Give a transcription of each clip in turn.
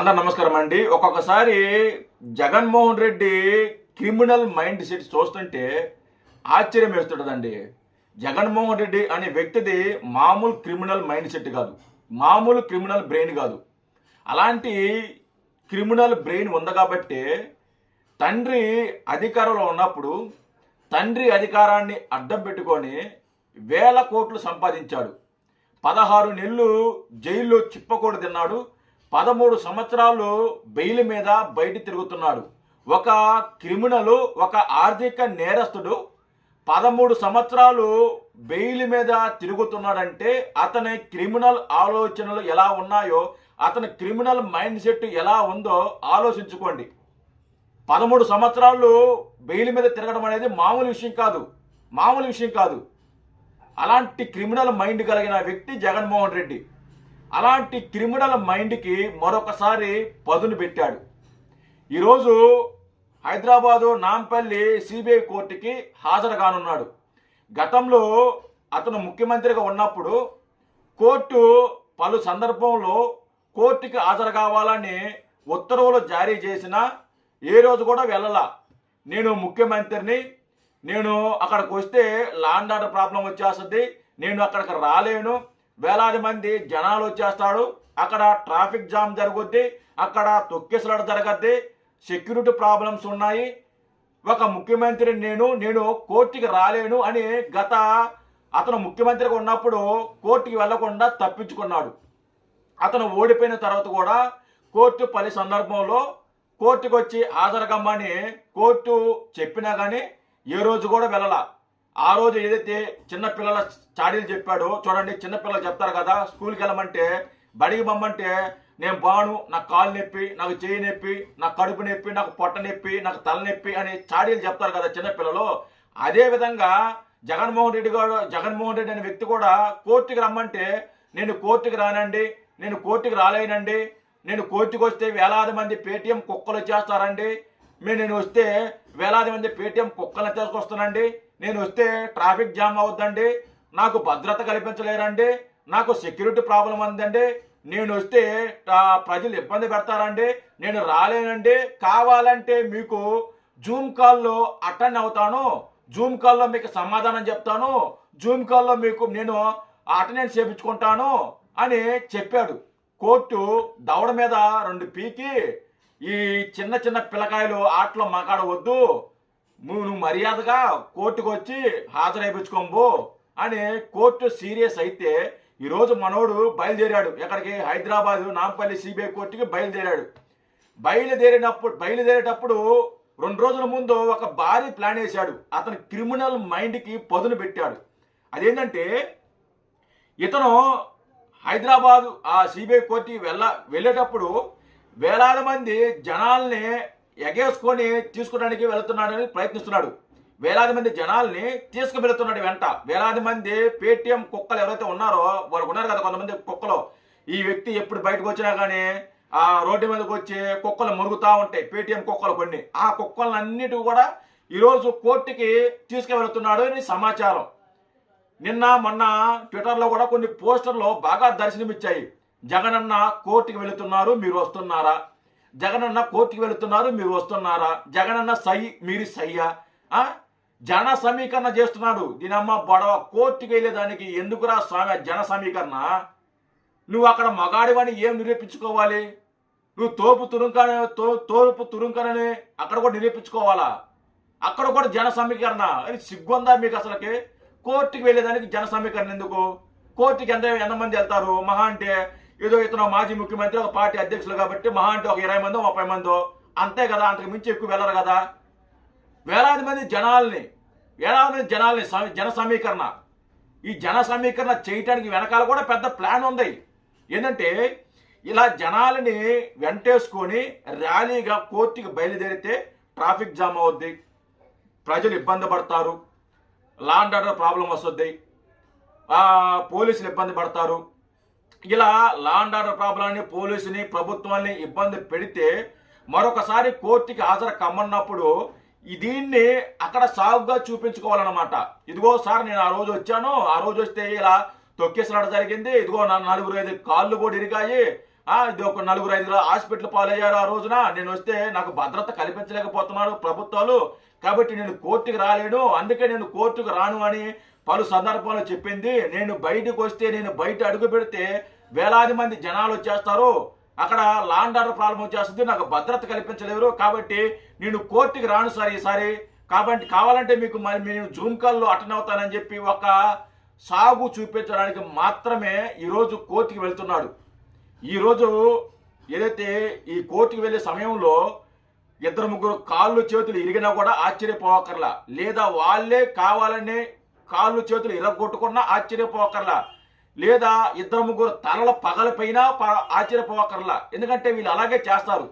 అందరు నమస్కారం అండి. ఒక్కొక్కసారి Jaganmohan Reddy criminal mind set చూస్తుంటే ఆశ్చర్యం వేస్తుంటుందండి. జగన్మోహన్ రెడ్డి అనే వ్యక్తిది మామూలు క్రిమినల్ మైండ్ సెట్ కాదు. మామూలు క్రిమినల్ బ్రెయిన్ కాదు. అలాంటి క్రిమినల్ బ్రెయిన్ ఉంది కాబట్టి తండ్రి అధికారంలో ఉన్నప్పుడు తండ్రి అధికారాన్ని అడ్డం పెట్టుకొని వేల కోట్లు సంపాదించాడు. పదహారు నెలలు జైల్లో చిప్పకూడు తిన్నాడు. పదమూడు సంవత్సరాలు బెయిల్ మీద బయట తిరుగుతున్నాడు. ఒక క్రిమినల్ ఒక ఆర్థిక నేరస్తుడు పదమూడు సంవత్సరాలు బెయిల్ మీద తిరుగుతున్నాడంటే అతని క్రిమినల్ ఆలోచనలు ఎలా ఉన్నాయో అతని క్రిమినల్ మైండ్ సెట్ ఎలా ఉందో ఆలోచించుకోండి. పదమూడు సంవత్సరాలు బెయిల్ మీద తిరగడం అనేది మామూలు విషయం కాదు. మామూలు విషయం కాదు. అలాంటి క్రిమినల్ మైండ్ కలిగిన వ్యక్తి జగన్మోహన్ రెడ్డి. అలాంటి క్రిమినల్ మైండ్కి మరొకసారి పదును పెట్టాడు. ఈరోజు హైదరాబాదు నాంపల్లి సిబిఐ కోర్టుకి హాజరు కానున్నాడు గతంలో అతను ముఖ్యమంత్రిగా ఉన్నప్పుడు కోర్టు పలు సందర్భంలో కోర్టుకి హాజరు కావాలని ఉత్తర్వులు జారీ చేసినా ఏ రోజు కూడా వెళ్ళలా. నేను ముఖ్యమంత్రిని నేను అక్కడికి వస్తే లాండ్ ఆర్డర్ ప్రాబ్లం వచ్చేస్తుంది నేను అక్కడికి రాలేను వేలాది మంది జనాలు వచ్చేస్తాడు. అక్కడ ట్రాఫిక్ జామ్ జరుగుద్ది. అక్కడ తొక్కిసలాట జరగద్ది. సెక్యూరిటీ ప్రాబ్లమ్స్ ఉన్నాయి. ఒక ముఖ్యమంత్రి నేను నేను కోర్టుకి రాలేను అని గత అతను ముఖ్యమంత్రిగా ఉన్నప్పుడు కోర్టుకి వెళ్ళకుండా తప్పించుకున్నాడు. అతను ఓడిపోయిన తర్వాత కూడా కోర్టు పలు సందర్భంలో కోర్టుకు వచ్చి హాజరుకమ్మని కోర్టు చెప్పినా కానీ ఏ రోజు కూడా వెళ్ళలా. ఆ రోజు ఏదైతే చిన్నపిల్లల చాడీలు చెప్పాడో చూడండి చిన్నపిల్లలు చెప్తారు కదా స్కూల్కి వెళ్ళమంటే బడికి పంపంటే నేను బాను నాకు కాలు నొప్పి నాకు చేయి నొప్పి నాకు కడుపు నొప్పి నాకు పొట్ట నొప్పి నాకు తల నొప్పి అని చాడీలు చెప్తారు కదా చిన్నపిల్లలు అదే విధంగా జగన్మోహన్ రెడ్డి గారు జగన్మోహన్ రెడ్డి అనే వ్యక్తి కూడా కోర్టుకి రమ్మంటే నేను కోర్టుకి రానండి నేను కోర్టుకి రాలేనండి నేను కోర్టుకు వస్తే వేలాది మంది పేటీఎం కుక్కలు వచ్చేస్తారండి మీరు నేను వస్తే వేలాది మంది పేటీఎం కుక్కలను తీసుకొస్తానండి నేను వస్తే ట్రాఫిక్ జామ్ అవుద్దండి. నాకు భద్రత కల్పించలేరండి. నాకు సెక్యూరిటీ ప్రాబ్లం ఉందండి. నేను వస్తే ప్రజలు ఇబ్బంది పెడతారండి. నేను రాలేనండి. కావాలంటే మీకు జూమ్ కాల్లో అటెండ్ అవుతాను. జూమ్ కాల్లో మీకు సమాధానం చెప్తాను. జూమ్ కాల్లో మీకు నేను అటెండెన్స్ చేయించుకుంటాను అని చెప్పాడు. కోర్టు దవడ మీద రెండు పీకి ఈ చిన్న చిన్న పిల్లకాయలు ఆటలో మాకాడవద్దు నువ్వు మర్యాదగా కోర్టుకు వచ్చి హాజరైపించుకోంబు అని కోర్టు సీరియస్ అయితే ఈరోజు మనోడు బయలుదేరాడు. ఎక్కడికి? హైదరాబాదు నాంపల్లి సిబిఐ కోర్టుకి బయలుదేరాడు. బయలుదేరినప్పుడు బయలుదేరేటప్పుడు రెండు రోజుల ముందు ఒక భారీ ప్లాన్ వేశాడు. అతను క్రిమినల్ మైండ్కి పదును పెట్టాడు. అదేంటంటే ఇతను హైదరాబాదు ఆ సిబిఐ కోర్టుకి వెళ్ళ వెళ్ళేటప్పుడు వేలాది మంది జనాల్ని ఎగేసుకొని తీసుకోవడానికి వెళుతున్నాడని ప్రయత్నిస్తున్నాడు. వేలాది మంది జనాల్ని తీసుకువెళుతున్నాడు వెంట. వేలాది మంది పేటిఎం కుక్కలు ఎవరైతే ఉన్నారో వాళ్ళు ఉన్నారు కదా కొంతమంది కుక్కలు. ఈ వ్యక్తి ఎప్పుడు బయటకు వచ్చినా కానీ ఆ రోడ్డు మీదకి వచ్చి కుక్కలు మురుగుతూ ఉంటాయి. పేటిఎం కుక్కలు కొన్ని. ఆ కుక్కలన్నిటి కూడా ఈరోజు కోర్టుకి తీసుకువెళుతున్నాడు అని సమాచారం. నిన్న మొన్న ట్విట్టర్లో కూడా కొన్ని పోస్టర్లు బాగా దర్శనమిచ్చాయి. జగనన్న కోర్టుకి వెళుతున్నారు. మీరు వస్తున్నారా? జగనన్న కోర్టుకి వెళుతున్నారు మీరు వస్తున్నారా? జగనన్న సై మీరు సయ్యా జన సమీకరణ చేస్తున్నాడు. దీనమ్మ బొడవ కోర్టుకి వెళ్ళేదానికి ఎందుకురా స్వామి జన సమీకరణ? నువ్వు అక్కడ మగాడివని ఏం నిరూపించుకోవాలి? నువ్వు తోపు తురుంకనే తో తోపు తురుంకనని అక్కడ కూడా నిరూపించుకోవాలా? అక్కడ కూడా జన సమీకరణ. అని సిగ్గుందా మీకు అసలుకి? కోర్టుకి వెళ్ళేదానికి జన సమీకరణ ఎందుకు? కోర్టుకి ఎంత ఎంతమంది వెళ్తారు? మహా అంటే ఏదో ఇతను మాజీ ముఖ్యమంత్రి ఒక పార్టీ అధ్యక్షులు కాబట్టి మహా అంటే ఒక ఇరవై మందో ముప్పై మందో. అంతే కదా అంతకు మించి ఎక్కువ వెళ్ళరు కదా. వేలాది మంది జనాల్ని వేలాది మంది జనాల్ని జన సమీకరణ. ఈ జన సమీకరణ చేయటానికి వెనకాల కూడా పెద్ద ప్లాన్ ఉంది. ఏంటంటే ఇలా జనాలని వెంటేసుకొని ర్యాలీగా కోర్టుకి బయలుదేరితే ట్రాఫిక్ జామ్ అవుద్ది. ప్రజలు ఇబ్బంది పడతారు. లాండ్ ఆర్డర్ ప్రాబ్లం వస్తుంది. పోలీసులు ఇబ్బంది పడతారు. ఇలా లాండ్ ఆర్డర్ ప్రాబ్లాన్ని పోలీసుని ప్రభుత్వాన్ని ఇబ్బంది పెడితే మరొకసారి కోర్టుకి హాజరు కమ్మన్నప్పుడు దీన్ని అక్కడ సాగుగా చూపించుకోవాలన్నమాట. ఇదిగో సార్ నేను ఆ రోజు వచ్చాను. ఆ రోజు వస్తే ఇలా తొక్కేసలాట జరిగింది. ఇదిగో నలుగురు ఐదు కాళ్ళు కూడా ఇరిగాయి. ఆ, ఇది ఒక నలుగురు ఐదుగురు హాస్పిటల్ పాలయ్యారు ఆ రోజున. నేను వస్తే నాకు భద్రత కల్పించలేకపోతున్నారు ప్రభుత్వాలు. కాబట్టి నేను కోర్టుకు రాలేను. అందుకే నేను కోర్టుకు రాను అని పలు సందర్భాల్లో చెప్పింది నేను బయటకు వస్తే నేను బయట అడుగు పెడితే వేలాది మంది జనాలు వచ్చేస్తారు. అక్కడ లాండ్ ఆర్డర్ ప్రాబ్లం వచ్చేస్తుంది. నాకు భద్రత కల్పించలేరు. కాబట్టి నేను కోర్టుకి రాను సార్ ఈసారి. కాబట్టి కావాలంటే మీకు మరి నేను జూమ్ కాల్లో అటెండ్ అవుతానని చెప్పి ఒక సాగు చూపించడానికి మాత్రమే ఈరోజు కోర్టుకి వెళ్తున్నాడు. ఈరోజు ఏదైతే ఈ కోర్టుకి వెళ్ళే సమయంలో ఇద్దరు ముగ్గురు కాళ్ళు చేతులు ఇరిగినా కూడా ఆశ్చర్యపోవక్కర్లా లేదా వాళ్ళే కావాలని కాళ్ళు చేతులు ఇరగొట్టుకున్నా ఆశ్చర్యపోకర్లా. లేదా ఇద్దరు ముగ్గురు తలల పగలపైన ప- ఎందుకంటే వీళ్ళు అలాగే చేస్తారు.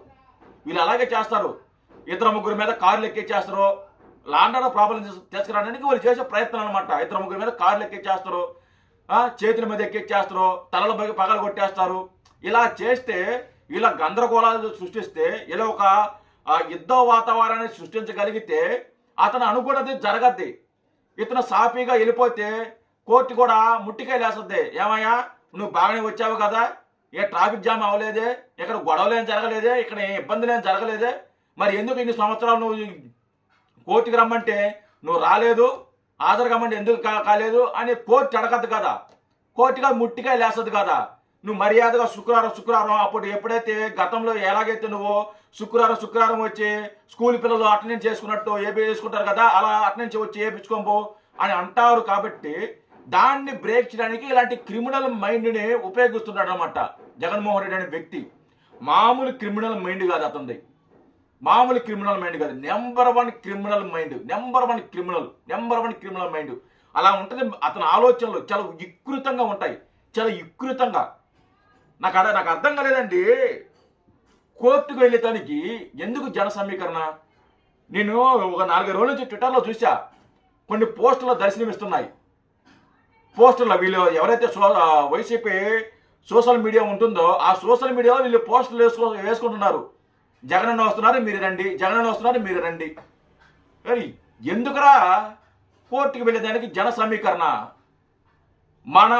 వీళ్ళు అలాగే చేస్తారు. ఇద్దరు ముగ్గురు మీద కార్లు ఎక్కించేస్తారు లాండర్ ప్రాబ్లం తీసుకురావడానికి వాళ్ళు చేసే ప్రయత్నం అనమాట ఇద్దరు ముగ్గురు మీద కార్లు ఎక్కించేస్తారు చేతుల మీద ఎక్కించేస్తారు తలల పగ పగలు కొట్టేస్తారు. ఇలా చేస్తే ఇలా గందరగోళాలు సృష్టిస్తే ఇలా ఒక యుద్ధ వాతావరణాన్ని సృష్టించగలిగితే అతను అనుకున్నది జరగద్ది. ఇతను సాఫీగా వెళ్ళిపోతే కోర్టు కూడా ముట్టికాయ లేస్తుంది ఏమయ్యా నువ్వు బాగానే వచ్చావు కదా. ఏ ట్రాఫిక్ జామ్ అవ్వలేదే ఇక్కడ గొడవలు ఏం జరగలేదే ఇక్కడ ఏ ఇబ్బందులు ఏం జరగలేదే. మరి ఎందుకు ఇన్ని సంవత్సరాలు నువ్వు కోర్టుకి రమ్మంటే నువ్వు రాలేదు హాజరు కమ్మంటే ఎందుకు కాలేదు అని కోర్టు అడగద్దు కదా. కోర్టుగా ముట్టికాయ లేస్తుంది కదా. నువ్వు మర్యాదగా శుక్రవారం శుక్రవారం అప్పుడు ఎప్పుడైతే గతంలో ఎలాగైతే నువ్వు శుక్రవారం శుక్రవారం వచ్చి స్కూల్ పిల్లలు అటెండెన్స్ చేసుకున్నట్టు ఏపీ చేసుకుంటారు కదా అలా అటెండెన్స్ వచ్చి ఏపించుకోబో అని అంటారు కాబట్టి దాన్ని బ్రేక్ చేయడానికి ఇలాంటి క్రిమినల్ మైండ్ని ఉపయోగిస్తున్నాడు అనమాట జగన్మోహన్ రెడ్డి అనే వ్యక్తి. మామూలు క్రిమినల్ మైండ్ కాదు అతనిది. మామూలు క్రిమినల్ మైండ్ కాదు. Number one criminal mind number one criminal number one criminal mind. అలా ఉంటుంది అతని ఆలోచనలు చాలా వికృతంగా ఉంటాయి. చాలా వికృతంగా నాకు అదే నాకు అర్థం కాలేదండి. కోర్టుకు వెళ్ళేదానికి ఎందుకు జన సమీకరణ? నేను ఒక నాలుగైదు రోజుల నుంచి ట్విట్టర్లో చూసా కొన్ని పోస్టుల దర్శనమిస్తున్నాయి. పోస్టుల్లో వీళ్ళు ఎవరైతే సో వైసీపీ సోషల్ మీడియా ఉంటుందో ఆ సోషల్ మీడియాలో వీళ్ళు పోస్టులు వేసుకో వేసుకుంటున్నారు. జగనన్న వస్తున్నారు మీరు రండి. జగనన్న వస్తున్నారు మీరు రండి. మరి ఎందుకురా కోర్టుకు వెళ్ళేదానికి జన సమీకరణ? మన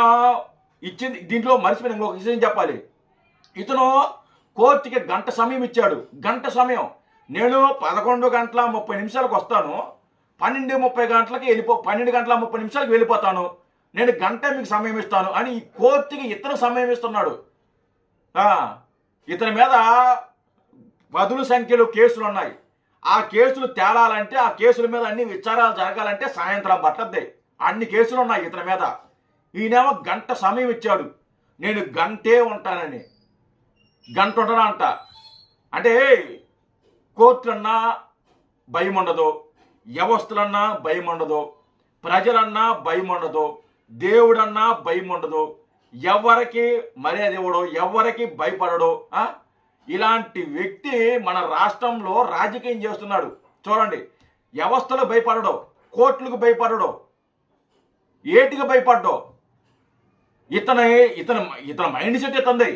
ఇచ్చింది దీంట్లో మర్చిపోయిన ఇంకొక విషయం చెప్పాలి. ఇతను కోర్టుకి గంట సమయం ఇచ్చాడు. గంట సమయం. నేను పదకొండు గంటల ముప్పై నిమిషాలకు వస్తాను. పన్నెండు ముప్పై గంటలకి వెళ్ళిపో పన్నెండు గంటల ముప్పై నిమిషాలకు వెళ్ళిపోతాను. నేను గంట మీకు సమయం ఇస్తాను అని ఈ కోర్టుకి ఇతను సమయం ఇస్తున్నాడు. ఇతని మీద పదుల సంఖ్యలో కేసులు ఉన్నాయి. ఆ కేసులు తేలాలంటే ఆ కేసుల మీద అన్ని విచారాలు జరగాలంటే సాయంత్రం పట్టద్ది. అన్ని కేసులు ఉన్నాయి ఇతని మీద. ఈయనేమో గంట సమయం ఇచ్చాడు. నేను గంటే ఉంటానని. గంట అంట అంటే కోర్టులన్నా భయం ఉండదు వ్యవస్థలన్నా భయం ఉండదు ప్రజలన్నా భయం ఉండదు దేవుడన్నా భయం ఉండదు ఎవరికి మర్యాద ఇవ్వడు ఎవరికి భయపడడు ఇలాంటి వ్యక్తి మన రాష్ట్రంలో రాజకీయం చేస్తున్నాడు. చూడండి వ్యవస్థలు భయపడడం కోర్టులకు భయపడడం ఏటికి భయపడ్డో? ఇతని ఇతను ఇతని మైండ్ సెట్ ఇతంది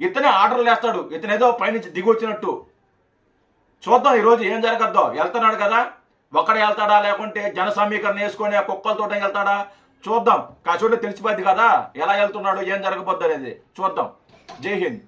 ఇతనే ఆర్డర్లు వేస్తాడు ఇతను ఏదో పైనుంచి దిగి వచ్చినట్టు. చూద్దాం ఈరోజు ఏం జరగద్దో. వెళ్తున్నాడు కదా? ఒక్కడే వెళ్తాడా? లేకుంటే జన సమీకరణ వేసుకొని ఆ కుక్కలతో వెళ్తాడా? చూద్దాం. కాసేపు తెలిసిపోద్ది కదా? ఎలా వెళ్తున్నాడు? ఏం జరగబోద్దు అనేది చూద్దాం. జై హింద్.